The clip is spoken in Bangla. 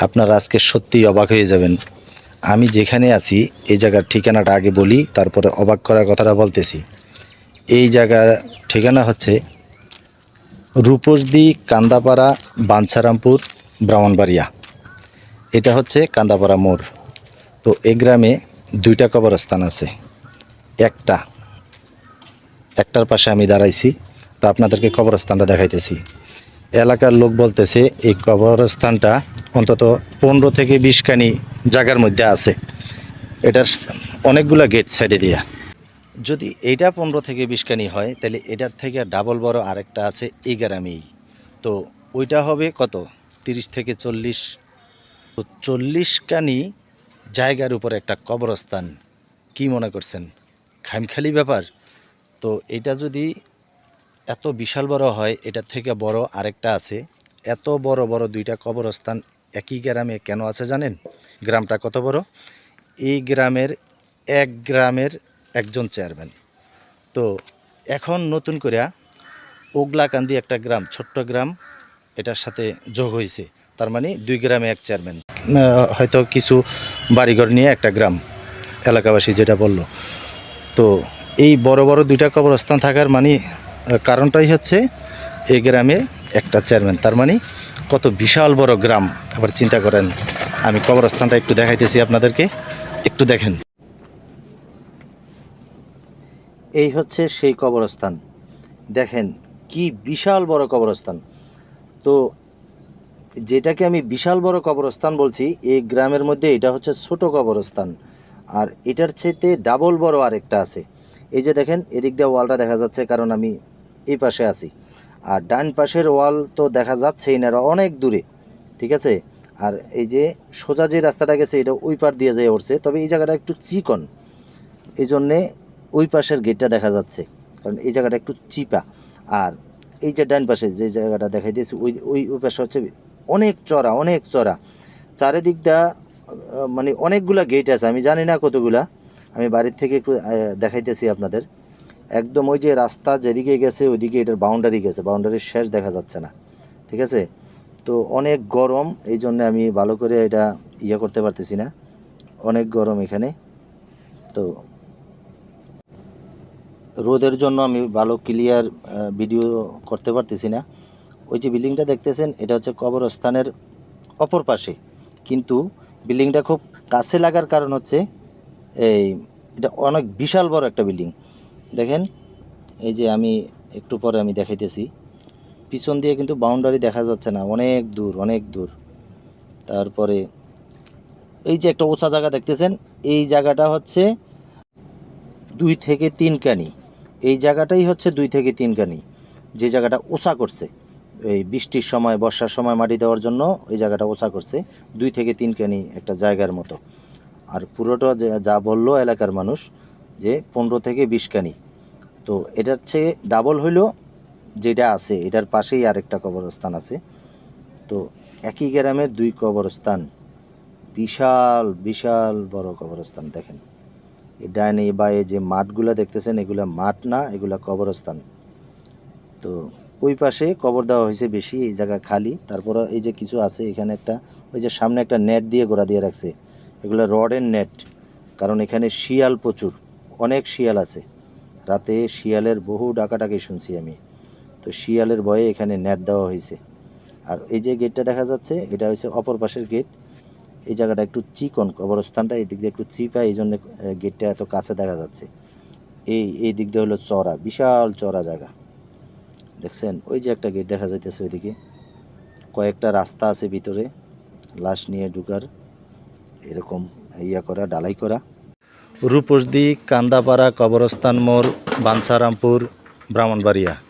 আপনারা আজকে সত্যিই অবাক হয়ে যাবেন। আমি যেখানে আছি এই জায়গার ঠিকানাটা আগে বলি, তারপরে অবাক করার কথাটা বলতেছি। এই জায়গার ঠিকানা হচ্ছে রূপসদি কান্দাপাড়া বাঞ্ছারামপুর ব্রাহ্মণবাড়িয়া। এটা হচ্ছে কান্দাপাড়া মোড়। তো এই গ্রামে দুইটা কবরস্থান আছে। একটা, একটার পাশে আমি দাঁড়াইছি। তো আপনাদেরকে কবরস্থানটা দেখাইতেছি। এলাকার লোক বলতেছে, এই কবরস্থানটা অন্তত পনেরো থেকে বিশ কানি জায়গার মধ্যে আছে। এটার অনেকগুলা গেট সাইডে দিয়া। যদি এইটা পনেরো থেকে বিশ কানি হয়, তাহলে এটার থেকে ডাবল বড় আরেকটা আছে এই গ্রামেই তো ওইটা হবে কত? তিরিশ থেকে চল্লিশ। তো চল্লিশ কানি জায়গার উপর একটা কবরস্থান, কি মনে করছেন? খামখালি ব্যাপার? তো এটা যদি এত বিশাল বড় হয়, এটার থেকে বড় আরেকটা আছে। এত বড় বড় দুইটা কবরস্থান একই গ্রামে কেন আছে জানেন? গ্রামটা কত বড়? এই গ্রামের এক গ্রামের একজন চেয়ারম্যান। তো এখন নতুন করে ওগলাকান্দি একটা গ্রাম, ছোট্ট গ্রাম, এটার সাথে যোগ হয়েছে তার মানে দুই গ্রামে এক চেয়ারম্যান। হয়তো কিছু বাড়িঘর নিয়ে একটা গ্রাম, এলাকাবাসী যেটা বলল। তো এই বড় বড় দুইটা কবরস্থান থাকার মানে কারণটাই হচ্ছে এই গ্রামে একটা চেয়ারম্যান। তার মানে কত বিশাল বড় গ্রাম। আবার চিন্তা করেন, আমি কবরস্থানটা একটু দেখাইতেছি আপনাদেরকে। একটু দেখেন। এই হচ্ছে সেই কবরস্থান। দেখেন কি বিশাল বড় কবরস্থান। তো যেটাকে আমি বিশাল বড় কবরস্থান বলছি, এই গ্রামের মধ্যে এটা হচ্ছে ছোট কবরস্থান। আর এটার চাইতে ডাবল বড় আরেকটা আছে। এই যে দেখেন, এদিক দিয়ে ওয়ালটা দেখা যাচ্ছে, কারণ আমি এই পাশে আছি। আর ডান পাশের ওয়াল তো দেখা যাচ্ছেই না অনেক দূরে, ঠিক আছে? আর এই যে সোজা যে রাস্তাটা গেছে, এটা ওই পার দিয়ে যেয়ে উঠছে, তবে এই জায়গাটা একটু চিকন। এই জন্যে ওই পাশের গেটটা দেখা যাচ্ছে, কারণ এই জায়গাটা একটু চিপা। আর এই যে ডান পাশে যে জায়গাটা দেখাই দিয়েছি, ওই ওই ওই পাশে হচ্ছে অনেক চড়া অনেক চড়া। চারিদিকটা মানে অনেকগুলা গেট আছে, আমি জানি না কতগুলা, আমি বাড়ির থেকে একটু দেখাইতেছি আপনাদের। একদম ওই যে রাস্তা যেদিকে গেছে, ওইদিকে এটার বাউন্ডারি গেছে। বাউন্ডারির শেষ দেখা যাচ্ছে না। ঠিক আছে? তো অনেক গরম, এই জন্য আমি ভালো করে এটা ইয়ে করতে পারতেছি না। অনেক গরম এখানে। তো রোদের জন্য আমি ভালো ক্লিয়ার ভিডিও করতে পারতেছি না। ওই যে বিল্ডিংটা দেখতেছেন, এটা হচ্ছে কবরস্থানের অপর পাশে। কিন্তু বিল্ডিংটা খুব কাছে লাগার কারণ হচ্ছে, এই, এটা অনেক বিশাল বড় একটা বিল্ডিং দেখেন, এই যে আমি একটু পরে আমি দেখাইতেছি। পিছন দিয়ে কিন্তু বাউন্ডারি দেখা যাচ্ছে না, অনেক দূর অনেক দূর। তারপরে এই যে একটা উঁচা জায়গা দেখতেছেন, এই জায়গাটা হচ্ছে দুই থেকে তিন কানি। এই জায়গাটাই হচ্ছে দুই থেকে তিন কানি, যে জায়গাটা ওষা করছে। এই বৃষ্টির সময়, বর্ষার সময় মাটি দেওয়ার জন্য এই জায়গাটা ওষা করছে, দুই থেকে তিন কানি একটা জায়গার মতো। আর পুরোটা যা বলল এলাকার মানুষ যে পনেরো থেকে বিশ কানি তো এটার চেয়ে ডাবল হইল যেটা আছে, এটার পাশেই আরেকটা কবরস্থান আছে। তো একই গ্রামের দুই কবরস্থান, বিশাল বিশাল বড় কবরস্থান দেখেন। ডাইনে বা এই যে মাঠগুলা দেখতেছেন, এগুলা মাঠ না, এগুলা কবরস্থান। তো ওই পাশে কবর দেওয়া হয়েছে বেশি, এই জায়গা খালি। তারপরে এই যে কিছু আছে, এখানে একটা, ওই যে সামনে একটা নেট দিয়ে গোড়া দিয়ে রাখছে। এগুলো রডের নেট, কারণ এখানে শিয়াল প্রচুর। অনেক শিয়াল আছে। রাতে শিয়ালের বহু ডাকাটাকি শুনছি আমি। তো শিয়ালের ভয়ে এখানে নেট দেওয়া হয়েছে। আর এই যে গেটটা দেখা যাচ্ছে, এটা হচ্ছে অপর পাশের গেট এই জায়গাটা একটু চিকন, কবরস্থানটা এই দিক দিয়ে একটু চিপা এই জন্য গেটটা এত কাছে দেখা যাচ্ছে। এই এই দিক দিয়ে হলো চড়া বিশাল চড়া জায়গা। দেখছেন? ওই যে একটা গেট দেখা যাইতেছে ওইদিকে। কয়েকটা রাস্তা আছে ভিতরে, লাশ নিয়ে ঢুকার, এরকম ইয়া করা ডালাই করা। রূপসদি কান্দাপাড়া কবরস্থান মোড় বাঞ্ছারামপুর ব্রাহ্মণবাড়িয়া।